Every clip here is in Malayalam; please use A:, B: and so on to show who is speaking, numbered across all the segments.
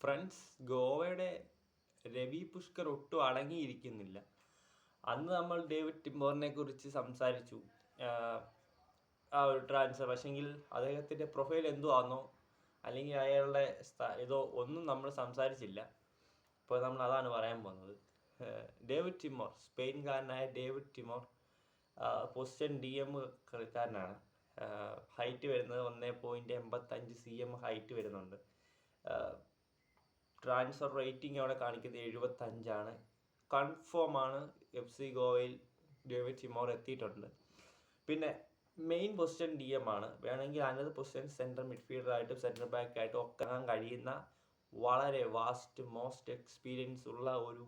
A: ഫ്രണ്ട്സ് ഗോവയുടെ രവി പുഷ്കർ ഒട്ടും അടങ്ങിയിരിക്കുന്നില്ല. അന്ന് നമ്മൾ ഡേവിഡ് ടിംബോറിനെ കുറിച്ച് സംസാരിച്ചു. ആ ഒരു ട്രാൻസ്ഫർ. പക്ഷെങ്കിൽ അദ്ദേഹത്തിന്റെ പ്രൊഫൈൽ എന്തോ ആണോ അല്ലെങ്കിൽ അയാളുടെ ഇതോ ഒന്നും നമ്മൾ സംസാരിച്ചില്ല. ഇപ്പോൾ നമ്മൾ അതാണ് പറയാൻ പോകുന്നത്. David Timor സ്പെയിൻകാരനായ David Timor position D M കളിക്കാരനാണ് ഹൈറ്റ് വരുന്നത് ഒന്നേ പോയിന്റ് എൺപത്തഞ്ച് സി എം ഹൈറ്റ് വരുന്നുണ്ട്. ട്രാൻസ്ഫർ റേറ്റിംഗ് അവിടെ കാണിക്കുന്നത് എഴുപത്തഞ്ചാണ്. കൺഫേം ആണ് എഫ് സി ഗോവയിൽ ഡേവിഡ് ചിമോർ എത്തിയിട്ടുണ്ട്. പിന്നെ മെയിൻ പൊസിഷൻ ഡി എം ആണ്. വേണമെങ്കിൽ അനത് പൊസിഷൻ സെൻട്രൽ മിഡ്ഫീൽഡറായിട്ടും സെൻട്രൽ ബാക്ക് ആയിട്ടും ഒക്കെ ആകാൻ കഴിയുന്ന വളരെ വാസ്റ്റ് മോസ്റ്റ് എക്സ്പീരിയൻസ് ഉള്ള ഒരു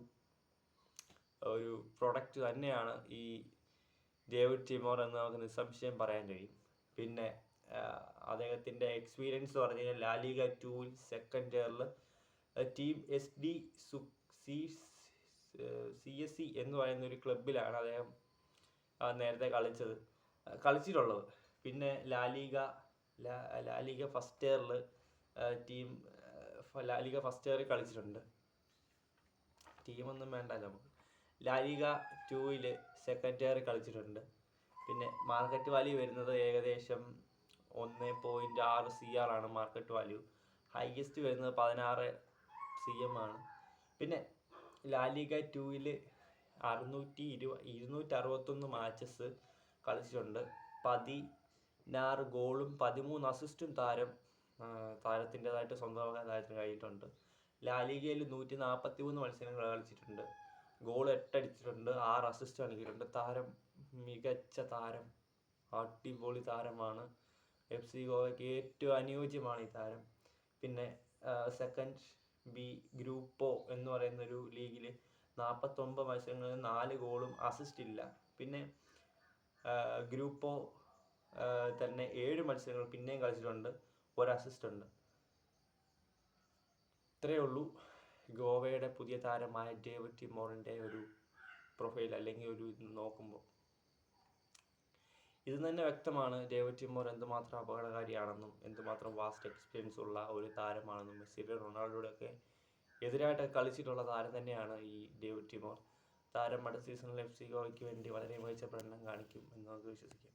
A: ഒരു പ്രൊഡക്റ്റ് തന്നെയാണ് ഈ ഡേവിഡ് ടിമോർ എന്ന് നമുക്ക് നിസ്സംശയം പറയാൻ കഴിയും. പിന്നെ അദ്ദേഹത്തിന്റെ എക്സ്പീരിയൻസ് പറഞ്ഞു കഴിഞ്ഞാൽ ലാലിക ടൂവിൽ സെക്കൻഡ് ഇയറിൽ ടീം എസ് ഡി സു സി എസ് സി എന്ന് പറയുന്ന ഒരു ക്ലബിലാണ് അദ്ദേഹം നേരത്തെ കളിച്ചത്. കളിച്ചിട്ടുള്ളത്. പിന്നെ ലാലിക ലാ- ലാലിക ഫസ്റ്റ് ഇയറിൽ ടീം ലാലിഗ ഫസ്റ്റ് ഇയറിൽ കളിച്ചിട്ടുണ്ട്. ടീമൊന്നും വേണ്ട നമുക്ക്. ലാലിക ടൂവിൽ സെക്കൻഡ് ഇയർ കളിച്ചിട്ടുണ്ട്. പിന്നെ മാർക്കറ്റ് വാല്യൂ വരുന്നത് ഏകദേശം ഒന്ന് പോയിന്റ് ആറ് സി ആർ ആണ് മാർക്കറ്റ് വാല്യൂ ഹൈയസ്റ്റ് വരുന്നത് പതിനാറ് സി എം ആണ്. പിന്നെ ലാലിക ടൂവിൽ അറുന്നൂറ്റി ഇരുപ ഇരുന്നൂറ്റി അറുപത്തൊന്ന് മാച്ചസ് കളിച്ചിട്ടുണ്ട്. പതിനാറ് ഗോളും പതിമൂന്ന് അസിസ്റ്റും താരം താരത്തിന്റെതായിട്ട് സ്വന്തമാക്കാൻ താരത്തിന് കഴിഞ്ഞിട്ടുണ്ട്. ലാലിഗയിൽ നൂറ്റി നാൽപ്പത്തി മൂന്ന് മത്സരങ്ങൾ കളിച്ചിട്ടുണ്ട്. ഗോൾ എട്ടടിച്ചിട്ടുണ്ട് ആറ് അസിസ്റ്റ് നൽകിയിട്ടുണ്ട്. താരം മികച്ച താരം അടിപൊളി താരമാണ്. എഫ് സി ഗോവയ്ക്ക് ഏറ്റവും അനുയോജ്യമാണ് ഈ താരം. പിന്നെ സെക്കൻഡ് ബി ഗ്രൂപ്പോ എന്ന് പറയുന്ന ഒരു ലീഗിൽ നാൽപ്പത്തൊമ്പത് മത്സരങ്ങളിൽ നാല് ഗോളും അസിസ്റ്റ് ഇല്ല. പിന്നെ ഗ്രൂപ്പോ തന്നെ ഏഴ് മത്സരങ്ങൾ പിന്നെയും കളിച്ചിട്ടുണ്ട്. ഒരു അസിസ്റ്റ് ഉണ്ട്. ഇത്രയേ ഉള്ളൂ. ഗോവയുടെ പുതിയ താരമായ ഡേവിഡ് ടിമോറിന്റെ ഒരു പ്രൊഫൈൽ അല്ലെങ്കിൽ ഒരു നോക്കുമ്പോൾ. ഇത് തന്നെ വ്യക്തമാണ് ഡേവിഡ് ടിമോർ എന്തുമാത്രം അപകടകാരിയാണെന്നും എന്തുമാത്രം വാസ്റ്റ് എക്സ്പീരിയൻസ് ഉള്ള ഒരു താരമാണെന്നും മെസ്സിയുടെ റൊണാൾഡോയുടെ ഒക്കെ എതിരായിട്ട് കളിച്ചിട്ടുള്ള താരം തന്നെയാണ് ഈ ഡേവിഡ് ടിമോർ താരം അടുത്ത സീസണിൽ എഫ് സി ഗോവയ്ക്ക് വേണ്ടി വളരെ മികച്ച പ്രകടനം കാണിക്കും എന്ന് നമുക്ക് വിശ്വസിക്കാം.